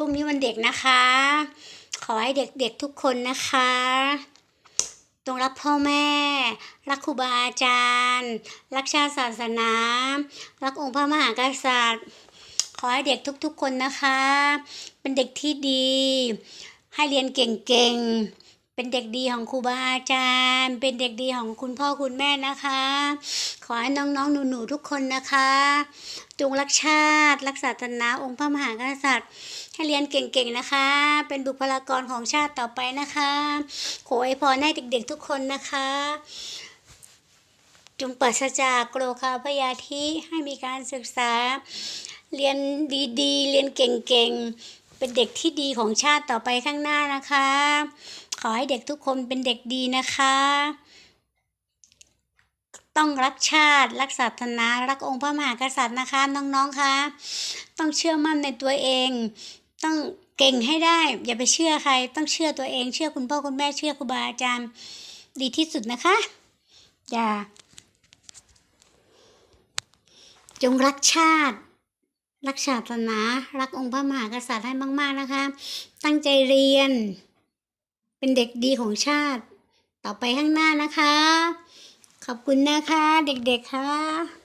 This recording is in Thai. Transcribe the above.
รุ่งนี้วันเด็กนะคะ ขอให้เด็กๆทุกคนนะคะตรงรับพ่อแม่ รักครูบาอาจารย์ รักชาติศาสนา รักองค์พระมหากษัตริย์ ขอให้เด็กทุกๆคนนะคะ เป็นเด็กที่ดี ให้เรียนเก่งๆ เป็นเด็กดีของครูบาอาจารย์ เป็นเด็กดีของคุณพ่อคุณแม่นะคะ ขอให้น้องๆหนูๆทุกคนนะคะ จงรักชาติ รักศาสนาองค์พระมหากษัตริย์ ให้เรียนเก่งๆนะคะ เป็นบุคลากรของชาติต่อไปนะคะ ขออวยพรให้เด็กๆทุกคนนะคะจงปราศจากโกรคาพยาธิให้มีการศึกษา เรียนดีๆ เรียนเก่งๆ เป็นเด็กที่ดีของชาติต่อไปข้างหน้านะคะ ขอให้เด็กทุกคนเป็นเด็กดีนะคะ ต้องรักชาติ รักศาสนา รักองค์พระมหากษัตริย์นะคะ น้องๆคะต้องเชื่อมั่นในตัวเอง ต้องเก่งให้ได้ อย่าไปเชื่อใคร ต้องเชื่อตัวเอง เชื่อคุณพ่อคุณแม่เชื่อครูบาอาจารย์ดีที่สุดนะคะ อย่า จงรักชาติ รักศาสนา รักองค์พระมหากษัตริย์ให้มาก ๆ นะคะ ตั้งใจเรียน เป็นเด็กดีของชาติ ต่อไปข้างหน้านะคะ ขอบคุณนะคะ เด็กๆค่ะ